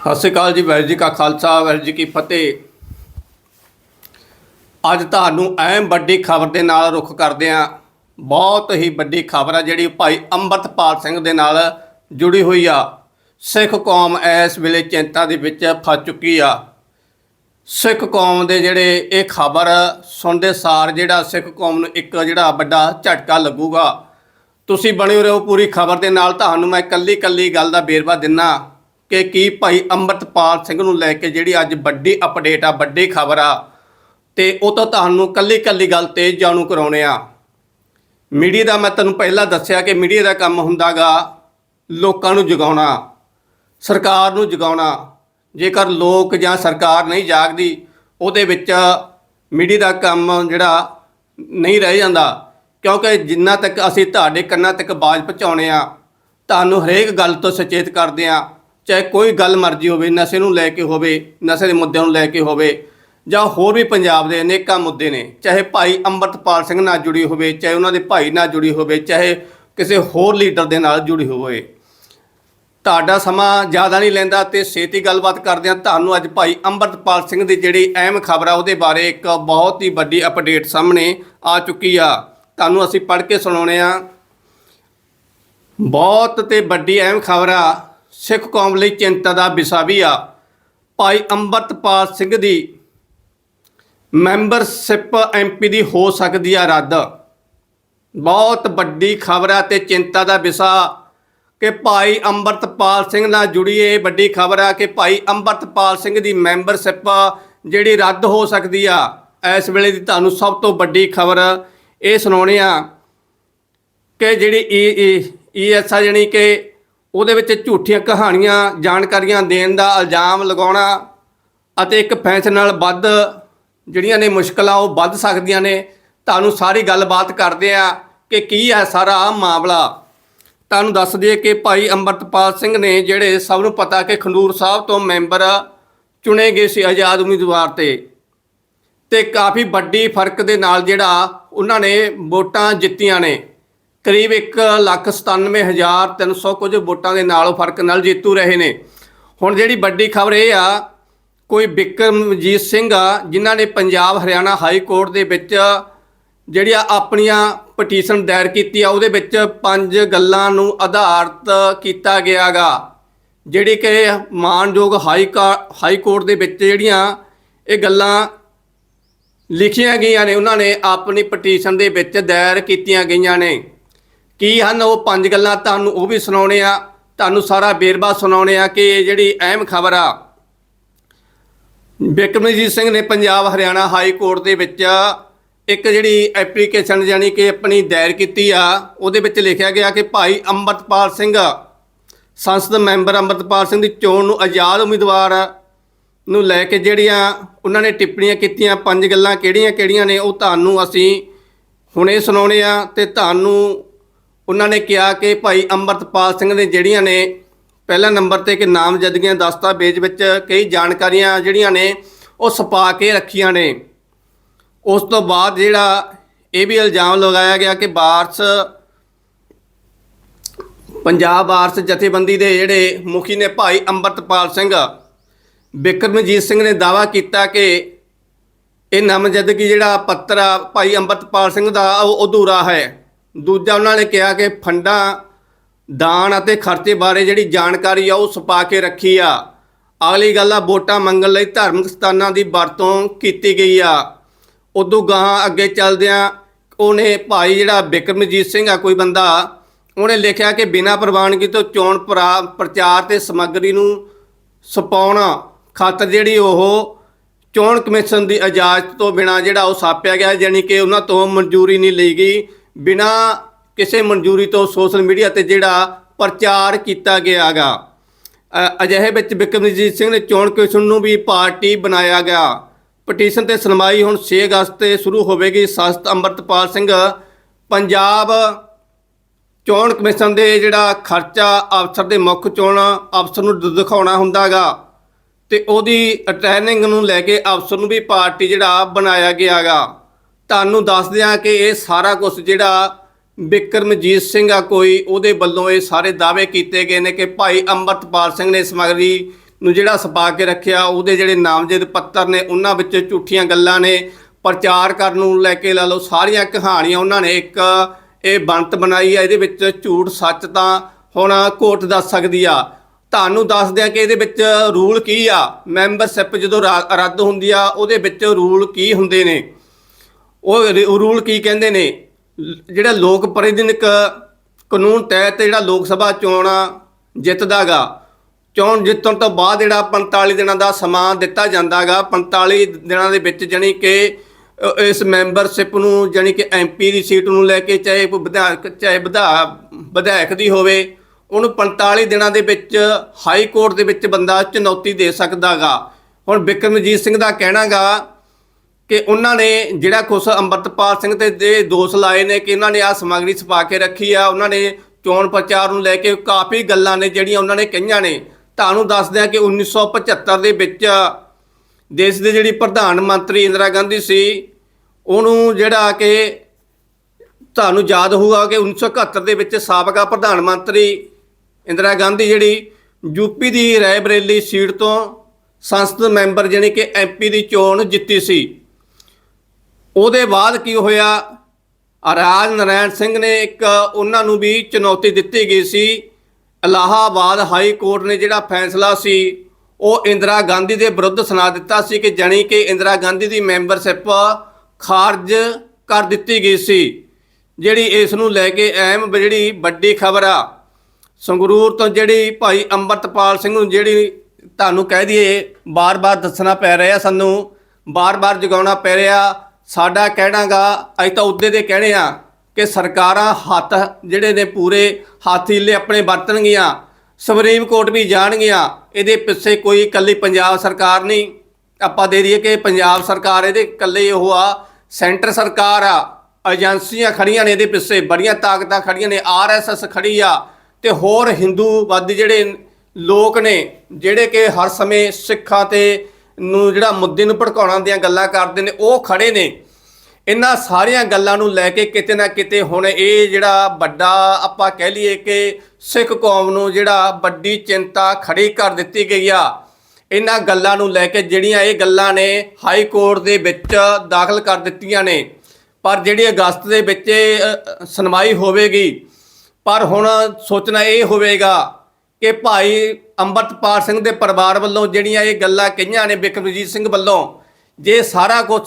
ਸਤਿ ਸ਼੍ਰੀ ਅਕਾਲ ਜੀ, ਵਾਹਿਗੁਰੂ ਜੀ ਕਾ ਖਾਲਸਾ, ਵਾਹਿਗੁਰੂ ਜੀ ਕੀ ਫਤਿਹ। ਅੱਜ ਤੁਹਾਨੂੰ ਅਹਿਮ ਵੱਡੀ ਖਬਰ ਦੇ ਨਾਲ ਰੁਖ ਕਰਦੇ ਹਾਂ। ਬਹੁਤ ਹੀ ਵੱਡੀ ਖਬਰ ਆ ਜਿਹੜੀ ਭਾਈ ਅੰਮ੍ਰਿਤਪਾਲ ਸਿੰਘ ਦੇ ਨਾਲ ਜੁੜੀ ਹੋਈ ਆ। ਸਿੱਖ ਕੌਮ ਇਸ ਵੇਲੇ ਚਿੰਤਾ ਦੇ ਵਿੱਚ ਫਸ ਚੁੱਕੀ ਆ। ਸਿੱਖ ਕੌਮ ਦੇ ਜਿਹੜੇ ਇਹ ਖਬਰ ਸੁਣਦੇ ਸਾਰ ਜਿਹੜਾ ਸਿੱਖ ਕੌਮ ਨੂੰ ਇੱਕ ਜਿਹੜਾ ਵੱਡਾ ਝਟਕਾ ਲੱਗੂਗਾ। ਤੁਸੀਂ ਬਣੇ ਰਹੋ ਪੂਰੀ ਖਬਰ ਦੇ ਨਾਲ। ਤੁਹਾਨੂੰ ਮੈਂ ਕੱਲੀ ਕੱਲੀ ਗੱਲ ਦਾ ਬੇਰਵਾ ਦਿੰਨਾ। ਕਿ ਕੀ ਭਾਈ ਅੰਮ੍ਰਿਤਪਾਲ ਸਿੰਘ ਨੂੰ ਲੈ ਕੇ ਜਿਹੜੀ ਅੱਜ ਵੱਡੀ ਅਪਡੇਟ ਆ, ਵੱਡੀ ਖਬਰ ਆ, ਤੇ ਉਹ ਤਾਂ ਤੁਹਾਨੂੰ ਕੱਲੀ ਕੱਲੀ ਗੱਲ ਤੇ ਜਾਣੂ ਕਰਾਉਣੇ ਆ। ਮੀਡੀਆ ਦਾ ਮੈਂ ਤੁਹਾਨੂੰ ਪਹਿਲਾਂ ਦੱਸਿਆ ਕਿ ਮੀਡੀਆ ਦਾ ਕੰਮ ਹੁੰਦਾਗਾ ਲੋਕਾਂ ਨੂੰ ਜਗਾਉਣਾ, ਸਰਕਾਰ ਨੂੰ ਜਗਾਉਣਾ। ਜੇਕਰ ਲੋਕ ਜਾਂ ਸਰਕਾਰ ਨਹੀਂ ਜਾਗਦੀ, ਉਹਦੇ ਵਿੱਚ ਮੀਡੀਆ ਦਾ ਕੰਮ ਜਿਹੜਾ ਨਹੀਂ ਰਹਿ ਜਾਂਦਾ, ਕਿਉਂਕਿ ਜਿੰਨਾ ਤੱਕ ਅਸੀਂ ਤੁਹਾਡੇ ਕੰਨਾਂ ਤੱਕ ਆਵਾਜ਼ ਪਹੁੰਚਾਉਣੇ ਆ, ਤੁਹਾਨੂੰ ਹਰੇਕ ਗੱਲ ਤੋਂ ਸੁਚੇਤ ਕਰਦੇ ਆ। ਚਾਹੇ ਕੋਈ ਗੱਲ ਮਰਜ਼ੀ ਹੋਵੇ, ਨਸ਼ੇ ਨੂੰ ਲੈ ਕੇ ਹੋਵੇ, ਨਸ਼ੇ ਦੇ ਮੁੱਦਿਆਂ ਨੂੰ ਲੈ ਕੇ ਹੋਵੇ, ਜਾਂ ਹੋਰ ਵੀ ਪੰਜਾਬ ਦੇ ਅਨੇਕਾਂ ਮੁੱਦੇ ਨੇ, ਚਾਹੇ ਭਾਈ ਅੰਮ੍ਰਿਤਪਾਲ ਸਿੰਘ ਨਾਲ ਜੁੜੀ ਹੋਵੇ, ਚਾਹੇ ਉਹਨਾਂ ਦੇ ਭਾਈ ਨਾਲ ਜੁੜੀ ਹੋਵੇ, ਚਾਹੇ ਕਿਸੇ ਹੋਰ ਲੀਡਰ ਦੇ ਨਾਲ ਜੁੜੀ ਹੋਵੇ। ਤੁਹਾਡਾ ਸਮਾਂ ਜ਼ਿਆਦਾ ਨਹੀਂ ਲੈਂਦਾ ਤੇ ਛੇਤੀ ਗੱਲਬਾਤ ਕਰਦੇ ਹਾਂ। ਤੁਹਾਨੂੰ ਅੱਜ ਭਾਈ ਅੰਮ੍ਰਿਤਪਾਲ ਸਿੰਘ ਦੀ ਜਿਹੜੀ ਅਹਿਮ ਖਬਰ ਆ, ਉਹਦੇ ਬਾਰੇ ਇੱਕ ਬਹੁਤ ਹੀ ਵੱਡੀ ਅਪਡੇਟ ਸਾਹਮਣੇ ਆ ਚੁੱਕੀ ਆ। ਤੁਹਾਨੂੰ ਅਸੀਂ ਪੜ੍ਹ ਕੇ ਸੁਣਾਉਣੇ ਆ ਬਹੁਤ ਤੇ ਵੱਡੀ ਅਹਿਮ ਖਬਰ ਆ। ਸਿੱਖ ਕੌਮ ਲਈ ਚਿੰਤਾ ਦਾ ਵਿਸ਼ਾ ਵੀ ਆ। ਭਾਈ ਅੰਮ੍ਰਿਤਪਾਲ ਸਿੰਘ ਦੀ ਮੈਂਬਰਸ਼ਿਪ ਐਮਪੀ ਦੀ ਹੋ ਸਕਦੀ ਆ ਰੱਦ। ਬਹੁਤ ਵੱਡੀ ਖਬਰ ਆ ਤੇ ਚਿੰਤਾ ਦਾ ਵਿਸ਼ਾ ਕਿ ਭਾਈ ਅੰਮ੍ਰਿਤਪਾਲ ਸਿੰਘ ਨਾਲ ਜੁੜੀ ਇਹ ਵੱਡੀ ਖਬਰ ਆ ਕਿ ਭਾਈ ਅੰਮ੍ਰਿਤਪਾਲ ਸਿੰਘ ਦੀ ਮੈਂਬਰਸ਼ਿਪ ਜਿਹੜੀ ਰੱਦ ਹੋ ਸਕਦੀ ਆ, ਇਸ ਵੇਲੇ ਦੀ ਤੁਹਾਨੂੰ ਸਭ ਤੋਂ ਵੱਡੀ ਖਬਰ ਇਹ ਸੁਣਾਉਣੀ ਆ ਕਿ ਜਿਹੜੀ ਈ ਈ ਐੱਸ ਆ ਜਾਣੀ ਕਿ ਉਹਦੇ ਵਿੱਚ ਝੂਠੀਆਂ ਕਹਾਣੀਆਂ, ਜਾਣਕਾਰੀਆਂ ਦੇਣ ਦਾ ਇਲਜ਼ਾਮ ਲਗਾਉਣਾ ਅਤੇ ਇੱਕ ਫੈਸਲੇ ਨਾਲ ਵੱਧ ਜਿਹੜੀਆਂ ਨੇ ਮੁਸ਼ਕਲਾਂ ਉਹ ਵੱਧ ਸਕਦੀਆਂ ਨੇ। ਤੁਹਾਨੂੰ ਸਾਰੀ ਗੱਲਬਾਤ ਕਰਦੇ ਆ ਕਿ ਕੀ ਹੈ ਸਾਰਾ ਮਾਮਲਾ। ਤੁਹਾਨੂੰ ਦੱਸ ਦਈਏ ਕਿ ਭਾਈ ਅੰਮ੍ਰਿਤਪਾਲ ਸਿੰਘ ਨੇ ਜਿਹੜੇ ਸਭ ਨੂੰ ਪਤਾ ਕਿ ਖੰਡੂਰ ਸਾਹਿਬ ਤੋਂ ਮੈਂਬਰ ਚੁਣੇ ਗਏ ਸੀ ਆਜ਼ਾਦ ਉਮੀਦਵਾਰ ਤੇ ਤੇ ਕਾਫੀ ਵੱਡੀ ਫ਼ਰਕ ਦੇ ਨਾਲ ਜਿਹੜਾ ਉਹਨਾਂ ਨੇ ਵੋਟਾਂ ਜਿੱਤੀਆਂ ਨੇ। ਕਰੀਬ 197300 ਕੁਝ ਵੋਟਾਂ ਦੇ ਨਾਲ ਫ਼ਰਕ ਨਾਲ ਜੇਤੂ ਰਹੇ ਨੇ। ਹੁਣ ਜਿਹੜੀ ਵੱਡੀ ਖਬਰ ਇਹ ਆ, ਕੋਈ ਬਿਕਰਮਜੀਤ ਸਿੰਘ ਆ, ਜਿਨ੍ਹਾਂ ਨੇ ਪੰਜਾਬ ਹਰਿਆਣਾ ਹਾਈ ਕੋਰਟ ਦੇ ਵਿੱਚ ਜਿਹੜੀਆਂ ਆਪਣੀਆਂ ਪਟੀਸ਼ਨ ਦਾਇਰ ਕੀਤੀ ਆ ਉਹਦੇ ਵਿੱਚ ਪੰਜ ਗੱਲਾਂ ਨੂੰ ਆਧਾਰਿਤ ਕੀਤਾ ਗਿਆਗਾ ਜਿਹੜੀ ਕਿ ਮਾਨਯੋਗ ਹਾਈ ਹਾਈ ਕੋਰਟ ਦੇ ਵਿੱਚ ਜਿਹੜੀਆਂ ਇਹ ਗੱਲਾਂ ਲਿਖੀਆਂ ਗਈਆਂ ਨੇ, ਉਹਨਾਂ ਨੇ ਆਪਣੀ ਪਟੀਸ਼ਨ ਦੇ ਵਿੱਚ ਦਾਇਰ ਕੀਤੀਆਂ ਗਈਆਂ ਨੇ। ਕੀ ਹਨ ਉਹ ਪੰਜ ਗੱਲਾਂ? ਤੁਹਾਨੂੰ ਉਹ ਵੀ ਸੁਣਾਉਣੇ ਆ। ਤੁਹਾਨੂੰ ਸਾਰਾ ਬੇਰਬਾ ਸੁਣਾਉਣੇ ਆ ਕਿ ਇਹ ਜਿਹੜੀ ਅਹਿਮ ਖਬਰ ਆ। ਬਿਕਰਮਜੀਤ ਸਿੰਘ ਨੇ ਪੰਜਾਬ ਹਰਿਆਣਾ ਹਾਈ ਕੋਰਟ ਦੇ ਵਿੱਚ ਇੱਕ ਜਿਹੜੀ ਐਪਲੀਕੇਸ਼ਨ ਜਾਨੀ ਕਿ ਆਪਣੀ ਦਾਇਰ ਕੀਤੀ ਆ, ਉਹਦੇ ਵਿੱਚ ਲਿਖਿਆ ਗਿਆ ਕਿ ਭਾਈ ਅੰਮ੍ਰਿਤਪਾਲ ਸਿੰਘ, ਸੰਸਦ ਮੈਂਬਰ ਅੰਮ੍ਰਿਤਪਾਲ ਸਿੰਘ ਦੀ ਚੋਣ ਨੂੰ ਆਜ਼ਾਦ ਉਮੀਦਵਾਰ ਨੂੰ ਲੈ ਕੇ ਜਿਹੜੀਆਂ ਉਹਨਾਂ ਨੇ ਟਿੱਪਣੀਆਂ ਕੀਤੀਆਂ, ਪੰਜ ਗੱਲਾਂ ਕਿਹੜੀਆਂ-ਕਿਹੜੀਆਂ ਨੇ, ਉਹ ਤੁਹਾਨੂੰ ਅਸੀਂ ਹੁਣੇ ਸੁਣਾਉਣੇ ਆ ਤੇ ਤੁਹਾਨੂੰ ਉਹਨਾਂ ਨੇ ਕਿਹਾ ਕਿ ਭਾਈ ਅੰਮ੍ਰਿਤਪਾਲ ਸਿੰਘ ਨੇ ਜਿਹੜੀਆਂ ਨੇ ਪਹਿਲਾ ਨੰਬਰ ਤੇ ਕਿ ਨਾਮਜ਼ਦਗੀਆਂ ਦਸਤਾਵੇਜ਼ ਵਿੱਚ ਕਈ ਜਾਣਕਾਰੀਆਂ ਜਿਹੜੀਆਂ ਨੇ ਉਹ ਛਪਾ ਕੇ ਰੱਖੀਆਂ ਨੇ। ਉਸ ਤੋਂ ਬਾਅਦ ਜਿਹੜਾ ਇਹ ਵੀ ਇਲਜ਼ਾਮ ਲਗਾਇਆ ਗਿਆ ਕਿ ਬਾਰਸ, ਪੰਜਾਬ ਬਾਰਸ ਜਥੇਬੰਦੀ ਦੇ ਜਿਹੜੇ ਮੁਖੀ ਨੇ ਭਾਈ ਅੰਮ੍ਰਿਤਪਾਲ ਸਿੰਘ, ਬਿਕਰਮਜੀਤ ਸਿੰਘ ਨੇ ਦਾਵਾ ਕੀਤਾ ਕਿ ਇਹ ਨਾਮਜ਼ਦਗੀ ਜਿਹੜਾ ਪੱਤਰ ਆ ਭਾਈ ਅੰਮ੍ਰਿਤਪਾਲ ਸਿੰਘ ਦਾ, ਉਹ ਅਧੂਰਾ ਹੈ। ਦੂਜਾ ਉਹਨਾਂ ਨੇ ਕਿਹਾ ਕਿ ਫੰਡਾਂ, ਦਾਨ ਅਤੇ ਖਰਚੇ ਬਾਰੇ ਜਿਹੜੀ ਜਾਣਕਾਰੀ ਆ, ਉਹ ਛਪਾ ਕੇ ਰੱਖੀ ਆ। ਅਗਲੀ ਗੱਲ ਆ, ਵੋਟਾਂ ਮੰਗਣ ਲਈ ਧਾਰਮਿਕ ਸਥਾਨਾਂ ਦੀ ਵਰਤੋਂ ਕੀਤੀ ਗਈ ਆ। ਉਦੋਂ ਗਾਹਾਂ ਅੱਗੇ ਚੱਲਦਿਆਂ ਉਹਨੇ ਭਾਈ ਜਿਹੜਾ ਬਿਕਰਮਜੀਤ ਸਿੰਘ ਆ, ਕੋਈ ਬੰਦਾ, ਉਹਨੇ ਲਿਖਿਆ ਕਿ ਬਿਨਾਂ ਪ੍ਰਵਾਨਗੀ ਤੋਂ ਚੋਣ ਪ੍ਰਾ- ਪ੍ਰਚਾਰ ਤੇ ਸਮੱਗਰੀ ਨੂੰ ਛਪਾਉਣਾ ਖਾਤਰ ਜਿਹੜੀ ਉਹ ਚੋਣ ਕਮਿਸ਼ਨ ਦੀ ਇਜਾਜ਼ਤ ਤੋਂ ਬਿਨਾਂ ਜਿਹੜਾ ਉਹ ਛਾਪਿਆ ਗਿਆ ਯਾਨੀ ਕਿ ਉਹਨਾਂ ਤੋਂ ਮਨਜ਼ੂਰੀ ਨਹੀਂ ਲਈ ਗਈ। ਬਿਨਾ ਕਿਸੇ ਮਨਜ਼ੂਰੀ ਤੋਂ ਸੋਸ਼ਲ ਮੀਡੀਆ ਤੇ ਜਿਹੜਾ ਪ੍ਰਚਾਰ ਕੀਤਾ ਗਿਆਗਾ। ਅਜਿਹੇ ਵਿੱਚ ਬਿਕਰਮਜੀਤ ਸਿੰਘ ਨੇ ਚੋਣ ਕਮਿਸ਼ਨ ਨੂੰ ਵੀ ਪਾਰਟੀ ਬਣਾਇਆ ਗਿਆ। ਪਟੀਸ਼ਨ ਤੇ ਸੁਣਵਾਈ ਹੁਣ 6 ਅਗਸਤ ਤੇ ਸ਼ੁਰੂ ਹੋਵੇਗੀ। ਸਸਤ ਅੰਮ੍ਰਿਤਪਾਲ ਸਿੰਘ, ਪੰਜਾਬ ਚੋਣ ਕਮਿਸ਼ਨ ਦੇ ਜਿਹੜਾ ਖਰਚਾ ਅਫਸਰ ਦੇ ਮੁੱਖ ਚੋਣ ਅਫਸਰ ਨੂੰ ਦ- ਦਿਖਾਉਣਾ ਹੁੰਦਾਗਾ ਤੇ ਉਹਦੀ ਟ੍ਰੇਨਿੰਗ ਨੂੰ ਲੈ ਕੇ ਅਫਸਰ ਨੂੰ ਵੀ ਪਾਰਟੀ ਜਿਹੜਾ ਬਣਾਇਆ ਗਿਆਗਾ। ਤੁਹਾਨੂੰ ਦੱਸ ਦਿਆਂ ਕਿ ਇਹ ਸਾਰਾ ਕੁਝ ਜਿਹੜਾ ਬਿਕਰਮਜੀਤ ਸਿੰਘ ਆ ਕੋਈ, ਉਹਦੇ ਵੱਲੋਂ ਇਹ ਸਾਰੇ ਦਾਅਵੇ ਕੀਤੇ ਗਏ ਨੇ ਕਿ ਭਾਈ ਅੰਮ੍ਰਿਤਪਾਲ ਸਿੰਘ ਨੇ ਸਮਗਰੀ ਨੂੰ ਜਿਹੜਾ ਛਪਾ ਕੇ ਰੱਖਿਆ, ਉਹਦੇ ਜਿਹੜੇ ਨਾਮਜ਼ਦ ਪੱਤਰ ਨੇ, ਉਹਨਾਂ ਵਿੱਚ ਝੂਠੀਆਂ ਗੱਲਾਂ ਨੇ, ਪ੍ਰਚਾਰ ਕਰਨ ਨੂੰ ਲੈ ਕੇ ਲਾ ਲਓ, ਸਾਰੀਆਂ ਕਹਾਣੀਆਂ ਉਹਨਾਂ ਨੇ ਇੱਕ ਇਹ ਬਣਤ ਬਣਾਈ ਆ, ਇਹਦੇ ਵਿੱਚ ਝੂਠ ਸੱਚ ਤਾਂ ਹੁਣ ਕੋਰਟ ਦੱਸ ਸਕਦੀ ਆ। ਤੁਹਾਨੂੰ ਦੱਸਦੇ ਆ ਕਿ ਇਹਦੇ ਵਿੱਚ ਰੂਲ ਕੀ ਆ? ਮੈਂਬਰਸ਼ਿਪ ਜਦੋਂ ਰੱਦ ਹੁੰਦੀ ਆ, ਉਹਦੇ ਵਿੱਚ ਰੂਲ ਕੀ ਹੁੰਦੇ ਨੇ? ਉਹ ਰ- ਰੂਲ ਕੀ ਕਹਿੰਦੇ ਨੇ? ਲ- ਜਿਹੜਾ ਲੋਕ ਪ੍ਰਤੀਨਿਧਿਕ ਕਾਨੂੰਨ ਤਹਿਤ ਜਿਹੜਾ ਲੋਕ ਸਭਾ ਚੋਣਾਂ ਜਿੱਤਦਾਗਾ ਚੋਣ ਜਿੱਤਣ ਤੋਂ ਬਾਅਦ ਜਿਹੜਾ 45 ਦਿਨਾਂ ਦਾ ਸਮਾਂ ਦਿੱਤਾ ਜਾਂਦਾਗਾ 45 ਦਿਨਾਂ ਦੇ ਵਿੱਚ ਜਾਣੀ ਕਿ ਅ, ਇਸ ਮੈਂਬਰਸ਼ਿਪ ਨੂੰ ਜਾਣੀ ਕਿ ਐਮਪੀ ਦੀ ਸੀਟ ਨੂੰ ਲੈ ਕੇ ਚਾਹੇ ਕੋਈ ਵਿਧਾਇਕ ਚਾਹੇ ਵਿਧਾ ਵਿਧਾਇਕ ਦੀ ਹੋਵੇ ਉਹਨੂੰ 45 ਦਿਨਾਂ ਦੇ ਵਿੱਚ ਹਾਈ ਕੋਰਟ ਦੇ ਵਿੱਚ ਬੰਦਾ ਚੁਣੌਤੀ ਦੇ ਸਕਦਾਗਾ। ਹੁਣ ਬਿਕਰਮਜੀਤ ਸਿੰਘ ਦਾ ਕਹਿਣਾਗਾ ਕਿ ਉਹਨਾਂ ਨੇ ਜਿਹੜਾ ਕੁਛ ਅੰਮ੍ਰਿਤਪਾਲ ਸਿੰਘ ਤੇ ਦੇ ਦੋਸ਼ ਲਾਏ ਨੇ ਕਿ ਇਹਨਾਂ ਨੇ ਆ ਸਮੱਗਰੀ ਛਪਾ ਕੇ ਰੱਖੀ ਆ, ਉਹਨਾਂ ਨੇ ਚੋਣ ਪ੍ਰਚਾਰ ਨੂੰ ਲੈ ਕੇ ਕਾਫੀ ਗੱਲਾਂ ਨੇ ਜਿਹੜੀਆਂ ਉਹਨਾਂ ਨੇ ਕਹੀਆਂ ਨੇ। ਤੁਹਾਨੂੰ ਦੱਸਦੇ ਆ ਕਿ 1975 ਦੇ ਵਿੱਚ ਦੇਸ਼ ਦੇ ਜਿਹੜੀ ਪ੍ਰਧਾਨ ਮੰਤਰੀ ਇੰਦਰਾ ਗਾਂਧੀ ਸੀ, ਉਹਨੂੰ ਜਿਹੜਾ ਕਿ ਤੁਹਾਨੂੰ ਯਾਦ ਹੋਊਗਾ ਕਿ 1971 ਦੇ ਵਿੱਚ ਸਾਬਕਾ ਪ੍ਰਧਾਨ ਮੰਤਰੀ ਇੰਦਰਾ ਗਾਂਧੀ ਜਿਹੜੀ ਯੂਪੀ ਦੀ ਰਾਏਬਰੇਲੀ ਸੀਟ ਤੋਂ ਸੰਸਦ ਮੈਂਬਰ ਜਾਣੀ ਕਿ ਐਮਪੀ ਦੀ ਚੋਣ ਜਿੱਤੀ ਸੀ। ਉਹਦੇ ਬਾਅਦ ਕੀ ਹੋਇਆ? ਰਾਜ ਨਰਾਇਣ ਸਿੰਘ ਨੇ ਇੱਕ ਉਹਨਾਂ ਨੂੰ ਵੀ ਚੁਣੌਤੀ ਦਿੱਤੀ ਗਈ ਸੀ। ਇਲਾਹਾਬਾਦ ਹਾਈ ਕੋਰਟ ਨੇ ਜਿਹੜਾ ਫੈਸਲਾ ਸੀ, ਉਹ ਇੰਦਰਾ ਗਾਂਧੀ ਦੇ ਵਿਰੁੱਧ ਸੁਣਾ ਦਿੱਤਾ ਸੀ ਕਿ ਜਾਣੀ ਕਿ ਇੰਦਰਾ ਗਾਂਧੀ ਦੀ ਮੈਂਬਰਸ਼ਿਪ ਖਾਰਜ ਕਰ ਦਿੱਤੀ ਗਈ ਸੀ। ਜਿਹੜੀ ਇਸ ਨੂੰ ਲੈ ਕੇ ਅਹਿਮ ਜਿਹੜੀ ਵੱਡੀ ਖਬਰ ਆ, ਸੰਗਰੂਰ ਤੋਂ ਜਿਹੜੀ ਭਾਈ ਅੰਮ੍ਰਿਤਪਾਲ ਸਿੰਘ ਨੂੰ ਜਿਹੜੀ ਤੁਹਾਨੂੰ ਕਹਿ ਦਈਏ, ਬਾਰ-ਬਾਰ ਦੱਸਣਾ ਪੈ ਰਿਹਾ ਸਾਨੂੰ, ਬਾਰ-ਬਾਰ ਜਗਾਉਣਾ ਪੈ ਰਿਹਾ। ਸਾਡਾ ਕਹਿਣਾਗਾ, ਅਸੀਂ ਤਾਂ ਉਹਦੇ ਦੇ ਕਹਿਣੇ ਆ ਕਿ ਸਰਕਾਰਾਂ ਹੱਥ ਜਿਹੜੇ ਨੇ ਪੂਰੇ ਹਾਥੀਲੇ ਆਪਣੇ ਵਰਤਣਗੀਆਂ, ਸੁਪਰੀਮ ਕੋਰਟ ਵੀ ਜਾਣਗੀਆਂ, ਇਹਦੇ ਪਿੱਛੇ ਕੋਈ ਇਕੱਲੀ ਪੰਜਾਬ ਸਰਕਾਰ ਨਹੀਂ। ਆਪਾਂ ਦੇ ਦਈਏ ਕਿ ਪੰਜਾਬ ਸਰਕਾਰ ਇਹਦੇ ਇਕੱਲੇ ਉਹ ਆ, ਸੈਂਟਰ ਸਰਕਾਰ ਆ, ਏਜੰਸੀਆਂ ਖੜੀਆਂ ਨੇ ਇਹਦੇ ਪਿੱਛੇ, ਬੜੀਆਂ ਤਾਕਤਾਂ ਖੜੀਆਂ ਨੇ ਆਰਐਸਐਸ ਖੜੀ ਆ ਤੇ ਹੋਰ ਹਿੰਦੂਵਾਦੀ ਜਿਹੜੇ ਲੋਕ ਨੇ, ਜਿਹੜੇ ਕਿ ਹਰ ਸਮੇਂ ਸਿੱਖਾਂ ਤੇ ਨੂੰ ਜਿਹੜਾ ਮੁੱਦੇ ਨੂੰ ਭੜਕਾਉਣ ਦੀਆਂ ਗੱਲਾਂ ਕਰਦੇ ਨੇ ਉਹ ਖੜੇ ਨੇ। ਇਹਨਾਂ ਸਾਰੀਆਂ ਗੱਲਾਂ ਨੂੰ ਲੈ ਕੇ ਕਿਤੇ ਨਾ ਕਿਤੇ ਹੁਣ ਇਹ ਜਿਹੜਾ ਵੱਡਾ ਆਪਾਂ ਕਹਿ ਲਈਏ ਕਿ ਸਿੱਖ ਕੌਮ ਨੂੰ ਜਿਹੜਾ ਵੱਡੀ ਚਿੰਤਾ ਖੜੀ ਕਰ ਦਿੱਤੀ ਗਈ ਆ। ਇਹਨਾਂ ਗੱਲਾਂ ਨੂੰ ਲੈ ਕੇ ਜਿਹੜੀਆਂ ਇਹ ਗੱਲਾਂ ਨੇ ਹਾਈ ਕੋਰਟ ਦੇ ਵਿੱਚ ਦਾਖਲ ਕਰ ਦਿੱਤੀਆਂ ਨੇ। ਪਰ ਜਿਹੜੀ ਅਗਸਤ ਦੇ ਵਿੱਚ ਇਹ, ਸੁਣਵਾਈ ਹੋਵੇਗੀ। ਪਰ ਹੁਣ ਸੋਚਣਾ ਇਹ ਹੋਵੇਗਾ ਕਿ ਭਾਈ ਅੰਮ੍ਰਿਤਪਾਲ ਸਿੰਘ ਦੇ ਪਰਿਵਾਰ ਵੱਲੋਂ ਜਿਹੜੀਆਂ ਇਹ ਗੱਲਾਂ ਕਹੀਆਂ ਨੇ ਬਿਕਰਮਜੀਤ ਸਿੰਘ ਵੱਲੋਂ, ਜੇ ਸਾਰਾ ਕੁਝ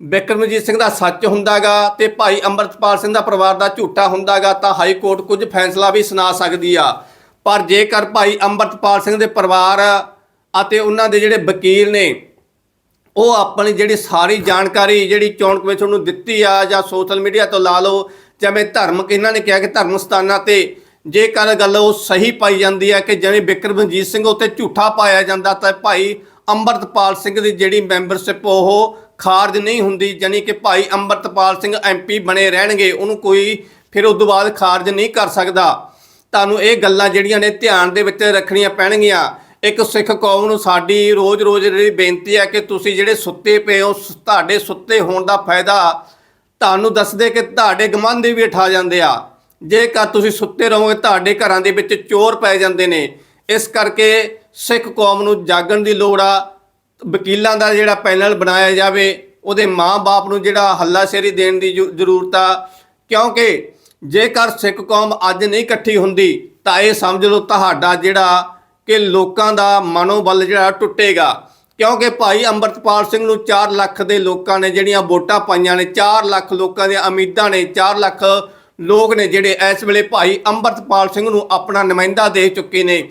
ਬਿਕਰਮਜੀਤ ਸਿੰਘ ਦਾ ਸੱਚ ਹੁੰਦਾਗਾ ਤੇ ਭਾਈ ਅੰਮ੍ਰਿਤਪਾਲ ਸਿੰਘ ਦਾ ਪਰਿਵਾਰ ਦਾ ਝੂਠਾ ਹੁੰਦਾਗਾ, ਤਾਂ ਹਾਈ ਕੋਰਟ ਕੁਝ ਫੈਸਲਾ ਵੀ ਸੁਣਾ ਸਕਦੀ ਆ। ਪਰ ਜੇਕਰ ਭਾਈ ਅੰਮ੍ਰਿਤਪਾਲ ਸਿੰਘ ਦੇ ਪਰਿਵਾਰ ਅਤੇ ਉਹਨਾਂ ਦੇ ਜਿਹੜੇ ਵਕੀਲ ਨੇ, ਉਹ ਆਪਣੀ ਜਿਹੜੀ ਸਾਰੀ ਜਾਣਕਾਰੀ, ਜਿਹੜੀ ਚੋਣ ਕਮਿਸ਼ਨ ਨੂੰ ਦਿੱਤੀ ਆ ਜਾਂ ਸੋਸ਼ਲ ਮੀਡੀਆ ਤੋਂ ਲਾ ਲਓ, ਜਿਵੇਂ ਧਰਮ, ਇਹਨਾਂ ਨੇ ਕਿਹਾ ਕਿ ਧਰਮ ਸਥਾਨਾਂ ਤੇ ਜੇਕਰ ਗੱਲ ਉਹ ਸਹੀ ਪਾਈ ਜਾਂਦੀ ਹੈ ਕਿ ਜਿਵੇਂ ਬਿਕਰਮਜੀਤ ਸਿੰਘ ਉੱਤੇ ਝੂਠਾ ਪਾਇਆ ਜਾਂਦਾ ਤਾਂ ਭਾਈ ਅੰਮ੍ਰਿਤਪਾਲ ਸਿੰਘ ਦੀ ਜਿਹੜੀ ਮੈਂਬਰਸ਼ਿਪ ਉਹ ਖਾਰਜ ਨਹੀਂ ਹੁੰਦੀ ਜਾਨੀ ਕਿ ਭਾਈ ਅੰਮ੍ਰਿਤਪਾਲ ਸਿੰਘ ਐਮਪੀ ਬਣੇ ਰਹਿਣਗੇ, ਉਹਨੂੰ ਕੋਈ ਫਿਰ ਉਸ ਤੋਂ ਬਾਅਦ ਖਾਰਜ ਨਹੀਂ ਕਰ ਸਕਦਾ। ਤੁਹਾਨੂੰ ਇਹ ਗੱਲਾਂ ਜਿਹੜੀਆਂ ਨੇ ਧਿਆਨ ਦੇ ਵਿੱਚ ਰੱਖਣੀਆਂ ਪੈਣਗੀਆਂ। ਇੱਕ ਸਿੱਖ ਕੌਮ ਨੂੰ ਸਾਡੀ ਰੋਜ਼-ਰੋਜ਼ ਜਿਹੜੀ ਬੇਨਤੀ ਹੈ ਕਿ ਤੁਸੀਂ ਜਿਹੜੇ ਸੁੱਤੇ ਪਏ ਹੋ, ਸ- ਤੁਹਾਡੇ ਸੁੱਤੇ ਹੋਣ ਦਾ ਫਾਇਦਾ ਤੁਹਾਨੂੰ ਦੱਸਦੇ ਕਿ ਤੁਹਾਡੇ ਗਮੰਦੇ ਵੀ ਉਠਾ ਜਾਂਦੇ ਆ। ਜੇਕਰ ਤੁਸੀਂ ਸੁੱਤੇ ਰਹੋਗੇ, ਤੁਹਾਡੇ ਘਰਾਂ ਦੇ ਵਿੱਚ ਚੋਰ ਪੈ ਜਾਂਦੇ ਨੇ। ਇਸ ਕਰਕੇ ਸਿੱਖ ਕੌਮ ਨੂੰ ਜਾਗਣ ਦੀ ਲੋੜ ਆ। ਵਕੀਲਾਂ ਦਾ ਜਿਹੜਾ ਪੈਨਲ ਬਣਾਇਆ ਜਾਵੇ, ਉਹਦੇ ਮਾਂ-ਬਾਪ ਨੂੰ ਜਿਹੜਾ ਹੱਲਾਸ਼ੇਰੀ ਦੇਣ ਦੀ ਜ਼ਰੂ- ਜ਼ਰੂਰਤ ਆ। ਕਿਉਂਕਿ ਜੇਕਰ ਸਿੱਖ ਕੌਮ ਅੱਜ ਨਹੀਂ ਇਕੱਠੀ ਹੁੰਦੀ, ਤਾਂ ਇਹ ਸਮਝ ਲਓ ਤੁਹਾਡਾ ਜਿਹੜਾ ਕਿ ਲੋਕਾਂ ਦਾ ਮਨੋਬਲ ਜਿਹੜਾ ਟੁੱਟੇਗਾ। ਕਿਉਂਕਿ ਭਾਈ ਅੰਮ੍ਰਿਤਪਾਲ ਸਿੰਘ ਨੂੰ 4 ਲੱਖ ਦੇ ਲੋਕਾਂ ਨੇ ਜਿਹੜੀਆਂ ਵੋਟਾਂ ਪਾਈਆਂ ਨੇ 4 ਲੱਖ ਲੋਕਾਂ ਦੀਆਂ ਉਮੀਦਾਂ ਨੇ 4 ਲੱਖ ਲੋਕ ਨੇ ਜਿਹੜੇ ਇਸ ਵੇਲੇ ਭਾਈ ਅੰਮ੍ਰਿਤਪਾਲ ਸਿੰਘ ਨੂੰ ਆਪਣਾ ਨੁਮਾਇੰਦਾ ਦੇ ਚੁੱਕੇ ਨੇ।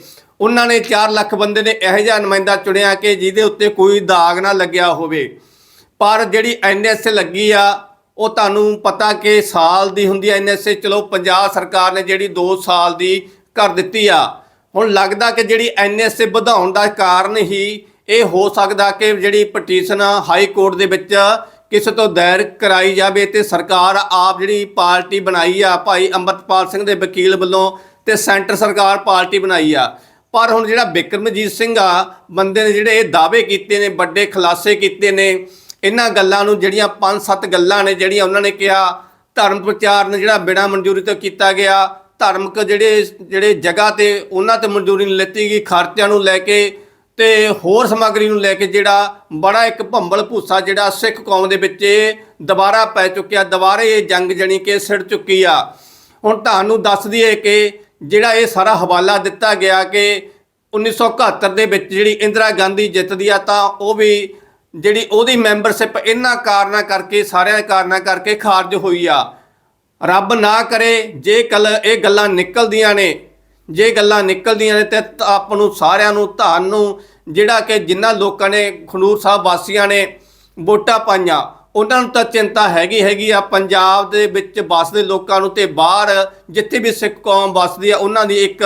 ਉਹਨਾਂ ਨੇ 4 ਲੱਖ ਬੰਦੇ ਨੇ ਇਹੋ ਜਿਹਾ ਨੁਮਾਇੰਦਾ ਚੁਣਿਆ ਕਿ ਜਿਹਦੇ ਉੱਤੇ ਕੋਈ ਦਾਗ ਨਾ ਲੱਗਿਆ ਹੋਵੇ। ਪਰ ਜਿਹੜੀ ਐਨਐਸਏ ਲੱਗੀ ਆ, ਉਹ ਤੁਹਾਨੂੰ ਪਤਾ ਕਿ ਸਾਲ ਦੀ ਹੁੰਦੀ ਐ ਐਨਐਸਏ ਚਲੋ ਪੰਜਾਬ ਸਰਕਾਰ ਨੇ ਜਿਹੜੀ 2 ਸਾਲ ਦੀ ਕਰ ਦਿੱਤੀ ਆ। ਹੁਣ ਲੱਗਦਾ ਕਿ ਜਿਹੜੀ ਐਨਐਸਏ ਵਧਾਉਣ ਦਾ ਕਾਰਨ ਹੀ ਇਹ ਹੋ ਸਕਦਾ ਕਿ ਜਿਹੜੀ ਪਟੀਸ਼ਨ ਹਾਈ ਕੋਰਟ ਦੇ ਵਿੱਚ ਇਸ ਤੋਂ ਦਾਇਰ ਕਰਾਈ ਜਾਵੇ ਤੇ ਸਰਕਾਰ ਆਪ ਜਿਹੜੀ ਪਾਰਟੀ ਬਣਾਈ ਆ, ਭਾਈ ਅੰਮ੍ਰਿਤਪਾਲ ਸਿੰਘ ਦੇ ਵਕੀਲ ਵੱਲੋਂ ਤੇ ਸੈਂਟਰ ਸਰਕਾਰ ਪਾਰਟੀ ਬਣਾਈ ਆ। ਪਰ ਹੁਣ ਜਿਹੜਾ ਬਿਕਰਮਜੀਤ ਸਿੰਘ ਆ, ਬੰਦੇ ਨੇ ਜਿਹੜੇ ਇਹ ਦਾਅਵੇ ਕੀਤੇ ਨੇ, ਵੱਡੇ ਖੁਲਾਸੇ ਕੀਤੇ ਨੇ, ਇਹਨਾਂ ਗੱਲਾਂ ਨੂੰ ਜਿਹੜੀਆਂ ਪੰਜ ਸੱਤ ਗੱਲਾਂ ਨੇ, ਜਿਹੜੀਆਂ ਉਹਨਾਂ ਨੇ ਕਿਹਾ, ਧਰਮ ਪ੍ਰਚਾਰ ਨੇ ਜਿਹੜਾ ਬਿਨਾਂ ਮਨਜ਼ੂਰੀ ਤੋਂ ਕੀਤਾ ਗਿਆ, ਧਾਰਮਿਕ ਜਿਹੜੇ ਜਿਹੜੇ ਜਗ੍ਹਾ ਤੇ ਉਹਨਾਂ ਤੇ ਮਨਜ਼ੂਰੀ ਨਹੀਂ ਲੈਤੀ ਗਈ, ਖਰਚਿਆਂ ਨੂੰ ਲੈ ਕੇ ਤੇ ਹੋਰ ਸਮੱਗਰੀ ਨੂੰ ਲੈ ਕੇ ਜਿਹੜਾ ਬੜਾ ਇੱਕ ਭੰਬਲ ਭੂਸਾ ਜਿਹੜਾ ਸਿੱਖ ਕੌਮ ਦੇ ਵਿੱਚ ਇਹ ਦੁਬਾਰਾ ਪੈ ਚੁੱਕਿਆ, ਦੁਬਾਰੇ ਇਹ ਜੰਗ ਜਣੀ ਕਿ ਸਿੜ ਚੁੱਕੀ ਆ। ਹੁਣ ਤੁਹਾਨੂੰ ਦੱਸ ਦਈਏ ਕਿ ਜਿਹੜਾ ਇਹ ਸਾਰਾ ਹਵਾਲਾ ਦਿੱਤਾ ਗਿਆ ਕਿ 1971 ਦੇ ਵਿੱਚ ਜਿਹੜੀ ਇੰਦਰਾ ਗਾਂਧੀ ਜਿੱਤਦੀ ਆ, ਤਾਂ ਉਹ ਵੀ ਜਿਹੜੀ ਉਹਦੀ ਮੈਂਬਰਸ਼ਿਪ ਇਹਨਾਂ ਕਾਰਨਾਂ ਕਰਕੇ, ਸਾਰਿਆਂ ਕਾਰਨਾਂ ਕਰਕੇ ਖਾਰਜ ਹੋਈ ਆ। ਰੱਬ ਨਾ ਕਰੇ ਜੇ ਕੱਲ ਇਹ ਗੱਲਾਂ ਨਿਕਲਦੀਆਂ ਨੇ ਜੇ ਗੱਲਾਂ ਨਿਕਲਦੀਆਂ ਨੇ ਤੇ ਆਪ ਨੂੰ ਸਾਰਿਆਂ ਨੂੰ ਤੁਹਾਨੂੰ ਜਿਹੜਾ ਕਿ ਜਿਨ੍ਹਾਂ ਲੋਕਾਂ ਨੇ ਖੰਡੂਰ ਸਾਹਿਬ ਵਾਸੀਆਂ ਨੇ ਵੋਟਾਂ ਪਾਈਆਂ, ਉਹਨਾਂ ਨੂੰ ਤਾਂ ਚਿੰਤਾ ਹੈਗੀ ਹੈਗੀ ਆ, ਪੰਜਾਬ ਦੇ ਵਿੱਚ ਵੱਸਦੇ ਲੋਕਾਂ ਨੂੰ ਤੇ ਬਾਹਰ ਜਿੱਥੇ ਵੀ ਸਿੱਖ ਕੌਮ ਵੱਸਦੀ ਆ, ਉਹਨਾਂ ਦੀ ਇੱਕ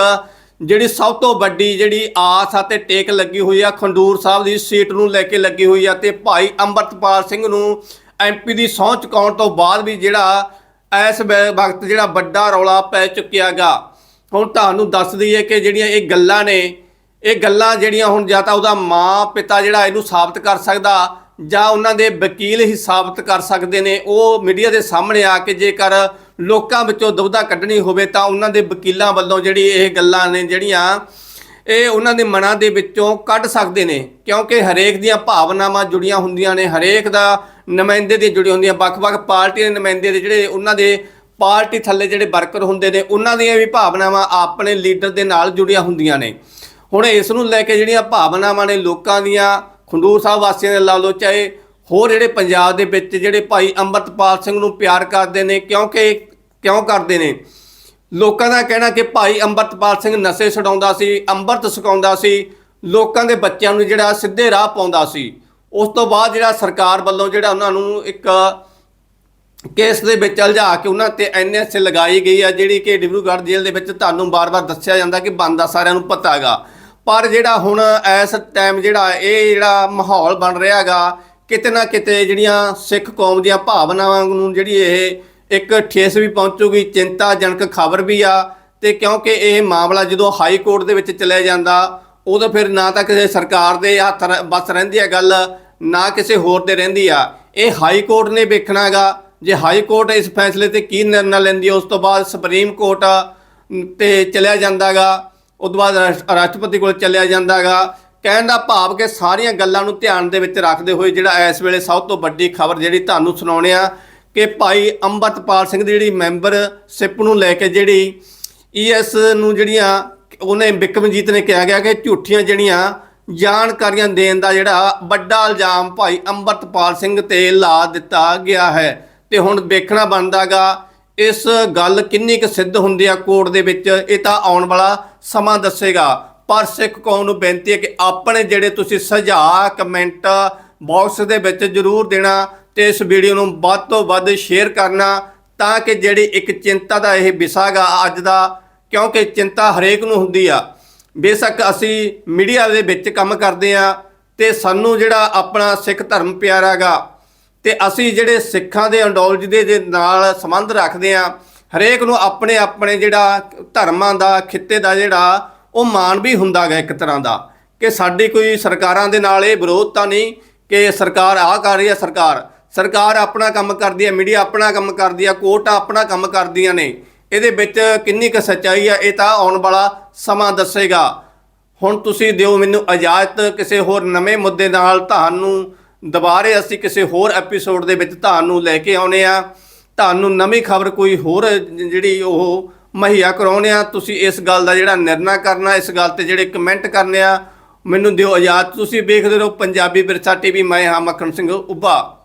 ਜਿਹੜੀ ਸਭ ਤੋਂ ਵੱਡੀ ਜਿਹੜੀ ਆਸ ਆ ਤੇ ਟੇਕ ਲੱਗੀ ਹੋਈ ਆ, ਖੰਡੂਰ ਸਾਹਿਬ ਦੀ ਸੀਟ ਨੂੰ ਲੈ ਕੇ ਲੱਗੀ ਹੋਈ ਆ ਤੇ ਭਾਈ ਅੰਮ੍ਰਿਤਪਾਲ ਸਿੰਘ ਨੂੰ ਐਮਪੀ ਦੀ ਸਹੁੰ ਚੁਕਾਉਣ ਤੋਂ ਬਾਅਦ ਵੀ ਜਿਹੜਾ ਇਸ ਵਕਤ ਜਿਹੜਾ ਵੱਡਾ ਰੌਲਾ ਪੈ ਚੁੱਕਿਆਗਾ ਹੁਣ ਤੁਹਾਨੂੰ ਦੱਸ ਦਈਏ ਕਿ ਜਿਹੜੀਆਂ ਇਹ ਗੱਲਾਂ ਨੇ, ਇਹ ਗੱਲਾਂ ਜਿਹੜੀਆਂ ਹੁਣ ਜਾਂ ਤਾਂ ਉਹਦਾ ਮਾਂ ਪਿਤਾ ਜਿਹੜਾ ਇਹਨੂੰ ਸਾਬਤ ਕਰ ਸਕਦਾ ਜਾਂ ਉਹਨਾਂ ਦੇ ਵਕੀਲ ਹੀ ਸਾਬਤ ਕਰ ਸਕਦੇ ਨੇ, ਉਹ ਮੀਡੀਆ ਦੇ ਸਾਹਮਣੇ ਆ ਕੇ ਜੇਕਰ ਲੋਕਾਂ ਵਿੱਚੋਂ ਦੁਬਦਾ ਕੱਢਣੀ ਹੋਵੇ ਤਾਂ ਉਹਨਾਂ ਦੇ ਵਕੀਲਾਂ ਵੱਲੋਂ ਜਿਹੜੀ ਇਹ ਗੱਲਾਂ ਨੇ ਜਿਹੜੀਆਂ, ਇਹ ਉਹਨਾਂ ਦੇ ਮਨਾਂ ਦੇ ਵਿੱਚੋਂ ਕੱਢ ਸਕਦੇ ਨੇ। ਕਿਉਂਕਿ ਹਰੇਕ ਦੀਆਂ ਭਾਵਨਾਵਾਂ ਜੁੜੀਆਂ ਹੁੰਦੀਆਂ ਨੇ, ਹਰੇਕ ਦਾ ਨੁਮਾਇੰਦੇ ਦੀ ਜੁੜੀ ਹੁੰਦੀਆਂ ਵੱਖ-ਵੱਖ ਪਾਰਟੀਆਂ ਦੇ ਨੁਮਾਇੰਦੇ ਦੇ ਜਿਹੜੇ ਉਹਨਾਂ ਦੇ ਪਾਰਟੀ ਥੱਲੇ ਜਿਹੜੇ ਵਰਕਰ ਹੁੰਦੇ ਨੇ, ਉਹਨਾਂ ਦੀਆਂ ਵੀ ਭਾਵਨਾਵਾਂ ਆਪਣੇ ਲੀਡਰ ਦੇ ਨਾਲ ਜੁੜੀਆਂ ਹੁੰਦੀਆਂ ਨੇ। ਹੁਣ ਇਸ ਨੂੰ ਲੈ ਕੇ ਜਿਹੜੀਆਂ ਭਾਵਨਾਵਾਂ ਨੇ ਲੋਕਾਂ ਦੀਆਂ, ਖੰਡੂਰ ਸਾਹਿਬ ਵਾਸੀਆਂ ਦੇ ਲਾ ਲਓ ਚਾਹੇ ਹੋਰ ਜਿਹੜੇ ਪੰਜਾਬ ਦੇ ਵਿੱਚ ਜਿਹੜੇ ਭਾਈ ਅੰਮ੍ਰਿਤਪਾਲ ਸਿੰਘ ਨੂੰ ਪਿਆਰ ਕਰਦੇ ਨੇ, ਕਿਉਂਕਿ ਕਿਉਂ ਕਰਦੇ ਨੇ? ਲੋਕਾਂ ਦਾ ਕਹਿਣਾ ਕਿ ਭਾਈ ਅੰਮ੍ਰਿਤਪਾਲ ਸਿੰਘ ਨਸ਼ੇ ਛਡਾਉਂਦਾ ਸੀ, ਅੰਮ੍ਰਿਤ ਸੁਕਾਉਂਦਾ ਸੀ, ਲੋਕਾਂ ਦੇ ਬੱਚਿਆਂ ਨੂੰ ਜਿਹੜਾ ਸਿੱਧੇ ਰਾਹ ਪਾਉਂਦਾ ਸੀ। ਉਸ ਤੋਂ ਬਾਅਦ ਜਿਹੜਾ ਸਰਕਾਰ ਵੱਲੋਂ ਜਿਹੜਾ ਉਹਨਾਂ ਨੂੰ ਇੱਕ ਕੇਸ ਦੇ ਵਿੱਚ ਉਲਝਾ ਕੇ ਉਹਨਾਂ ਤੇ ਐਨਐਸ ਲਗਾਈ ਗਈ ਆ, ਜਿਹੜੀ ਕਿ ਡਿਬਰੂਗੜ੍ਹ ਜੇਲ੍ਹ ਦੇ ਵਿੱਚ ਤੁਹਾਨੂੰ ਬਾਰ-ਬਾਰ ਦੱਸਿਆ ਜਾਂਦਾ ਕਿ ਬੰਦਾ ਸਾਰਿਆਂ ਨੂੰ ਪਤਾ ਹੈਗਾ। ਪਰ ਜਿਹੜਾ ਹੁਣ ਇਸ ਟਾਈਮ ਜਿਹੜਾ ਇਹ ਜਿਹੜਾ ਮਾਹੌਲ ਬਣ ਰਿਹਾ ਹੈਗਾ, ਕਿਤੇ ਨਾ ਕਿਤੇ ਜਿਹੜੀਆਂ ਸਿੱਖ ਕੌਮ ਦੀਆਂ ਭਾਵਨਾਵਾਂ ਨੂੰ ਜਿਹੜੀ ਇਹ ਇੱਕ ਠੇਸ ਵੀ ਪਹੁੰਚੂਗੀ, ਚਿੰਤਾਜਨਕ ਖਬਰ ਵੀ ਆ, ਤੇ ਕਿਉਂਕਿ ਇਹ ਮਾਮਲਾ ਜਦੋਂ ਹਾਈ ਕੋਰਟ ਦੇ ਵਿੱਚ ਚਲਿਆ ਜਾਂਦਾ, ਉਦੋਂ ਫਿਰ ਨਾ ਤਾਂ ਕਿਸੇ ਸਰਕਾਰ ਦੇ ਹੱਥ ਰ- ਬਸ ਰਹਿੰਦੀ ਹੈ ਗੱਲ, ਨਾ ਕਿਸੇ ਹੋਰ ਦੇ ਰਹਿੰਦੀ ਆ। ਇਹ ਹਾਈ ਕੋਰਟ ਨੇ ਵੇਖਣਾਗਾ ਜੇ ਹਾਈ ਕੋਰਟ ਇਸ ਫੈਸਲੇ ਤੇ ਕੀ ਨਿਰਣਾ ਲੈਂਦੀ ਹੈ, ਉਸ ਤੋਂ ਬਾਅਦ ਸੁਪਰੀਮ ਕੋਰਟ ਤੇ ਚਲਿਆ ਜਾਂਦਾਗਾ। ਉਸ ਤੋਂ ਬਾਅਦ ਰਾਸ਼- ਰਾਸ਼ਟਰਪਤੀ ਕੋਲ ਚਲਿਆ ਜਾਂਦਾਗਾ। ਕਹਿਣ ਦਾ ਭਾਵ ਕਿ ਸਾਰੀਆਂ ਗੱਲਾਂ ਨੂੰ ਧਿਆਨ ਦੇ ਵਿੱਚ ਰੱਖਦੇ ਹੋਏ ਜਿਹੜਾ ਇਸ ਵੇਲੇ ਸਭ ਤੋਂ ਵੱਡੀ ਖਬਰ ਜਿਹੜੀ ਤੁਹਾਨੂੰ ਸੁਣਾਉਣੇ ਆ ਕਿ ਭਾਈ ਅੰਮ੍ਰਿਤਪਾਲ ਸਿੰਘ ਦੀ ਜਿਹੜੀ ਮੈਂਬਰ ਸਿਪ ਨੂੰ ਲੈ ਕੇ ਜਿਹੜੀ ਈਐਸ ਨੂੰ ਜਿਹੜੀਆਂ ਉਹਨੇ ਬਿਕਮਜੀਤ ਨੇ ਕਿਹਾ ਗਿਆ ਕਿ ਝੂਠੀਆਂ ਜਿਹੜੀਆਂ ਜਾਣਕਾਰੀਆਂ ਦੇਣ ਦਾ ਜਿਹੜਾ ਵੱਡਾ ਇਲਜ਼ਾਮ ਭਾਈ ਅੰਮ੍ਰਿਤਪਾਲ ਸਿੰਘ ਤੇ ਲਾ ਦਿੱਤਾ ਗਿਆ ਹੈ। ਤੇ ਹੁਣ ਵੇਖਣਾ ਬਣਦਾਗਾ, ਇਸ ਗੱਲ ਕਿੰਨੀ ਕੁ ਸਿੱਧ ਹੁੰਦੀ ਆ ਕੋਰਟ ਦੇ ਵਿੱਚ, ਇਹ ਤਾਂ ਆਉਣ ਵਾਲਾ ਸਮਾਂ ਦੱਸੇਗਾ। ਪਰ ਸਿੱਖ ਕੌਮ ਨੂੰ ਬੇਨਤੀ ਹੈ ਕਿ ਆਪਣੇ ਜਿਹੜੇ ਤੁਸੀਂ ਸੁਝਾਅ, ਕਮੈਂਟ ਬਾਕਸ ਦੇ ਵਿੱਚ ਜ਼ਰੂਰ ਦੇਣਾ ਤੇ ਇਸ ਵੀਡੀਓ ਨੂੰ ਵੱਧ ਤੋਂ ਵੱਧ ਸ਼ੇਅਰ ਕਰਨਾ ਤਾਂ ਕਿ ਜਿਹੜੀ ਇੱਕ ਚਿੰਤਾ ਦਾ ਇਹ ਵਿਸਾਗਾ ਅੱਜ ਦਾ, ਕਿਉਂਕਿ ਚਿੰਤਾ ਹਰੇਕ ਨੂੰ ਹੁੰਦੀ ਆ। ਬੇਸ਼ੱਕ ਅਸੀਂ ਮੀਡੀਆ ਦੇ ਵਿੱਚ ਕੰਮ ਕਰਦੇ ਆ ਤੇ ਸਾਨੂੰ ਜਿਹੜਾ ਆਪਣਾ ਸਿੱਖ ਧਰਮ ਪਿਆਰਾਗਾ ਤੇ ਅਸੀਂ ਜਿਹੜੇ ਸਿੱਖਾਂ ਦੇ ਅੰਡੋਲਜ ਦੇ ਨਾਲ ਸੰਬੰਧ ਰੱਖਦੇ ਆ ਹਰੇਕ ਨੂੰ ਆਪਣੇ ਆਪਣੇ ਜਿਹੜਾ ਧਰਮਾਂ ਦਾ, ਖਿੱਤੇ ਦਾ ਜਿਹੜਾ, ਉਹ ਮਾਣ ਵੀ ਹੁੰਦਾ ਹੁੰਦਾਗਾ ਇੱਕ ਤਰ੍ਹਾਂ ਦਾ ਕਿ ਸਾਡੀ ਕੋਈ ਸਰਕਾਰਾਂ ਦੇ ਨਾਲ ਇਹ ਵਿਰੋਧ ਤਾਂ ਨਹੀਂ ਕਿ ਸਰਕਾਰ ਆਹ ਕਰ ਰਹੀ ਹੈ, ਸਰਕਾਰ। ਸਰਕਾਰ ਆਪਣਾ ਕੰਮ ਕਰਦੀ ਹੈ, ਮੀਡੀਆ ਆਪਣਾ ਕੰਮ ਕਰਦੀ ਹੈ, ਕੋਰਟਾਂ ਆਪਣਾ ਕੰਮ ਕਰਦੀਆਂ ਨੇ। ਇਹਦੇ ਵਿੱਚ ਕਿੰਨੀ ਕੁ ਸੱਚਾਈ ਹੈ, ਇਹ ਤਾਂ ਆਉਣ ਵਾਲਾ ਸਮਾਂ ਦੱਸੇਗਾ। ਹੁਣ ਤੁਸੀਂ ਦਿਓ ਮੈਨੂੰ ਇਜਾਜ਼ਤ ਕਿਸੇ ਹੋਰ ਨਵੇਂ ਮੁੱਦੇ ਨਾਲ ਤੁਹਾਨੂੰ ਦੁਬਾਰੇ ਅਸੀਂ ਕਿਸੇ ਹੋਰ ਐਪੀਸੋਡ ਦੇ ਵਿੱਚ ਤੁਹਾਨੂੰ ਲੈ ਕੇ ਆਉਨੇ ਆ। ਤੁਹਾਨੂੰ ਨਵੀਂ ਖਬਰ ਕੋਈ ਹੋਰ ਜਿਹੜੀ ਉਹ ਮੁਹੱਈਆ ਕਰਾਉਣੇ ਆ। ਤੁਸੀਂ ਇਸ ਗੱਲ ਦਾ ਜਿਹੜਾ ਨਿਰਣਾ ਕਰਨਾ, ਇਸ ਗੱਲ ਤੇ ਜਿਹੜੇ ਕਮੈਂਟ ਕਰਨੇ ਆ, ਮੈਨੂੰ ਦਿਓ ਆਜ਼ਾਦ ਤੁਸੀਂ ਵੇਖਦੇ ਰਹੋ ਪੰਜਾਬੀ ਵਿਰਸਾ ਟੀਵੀ ਮੈਂ ਹਾਂ ਮੱਖਣ ਸਿੰਘ ਉੱਭਾ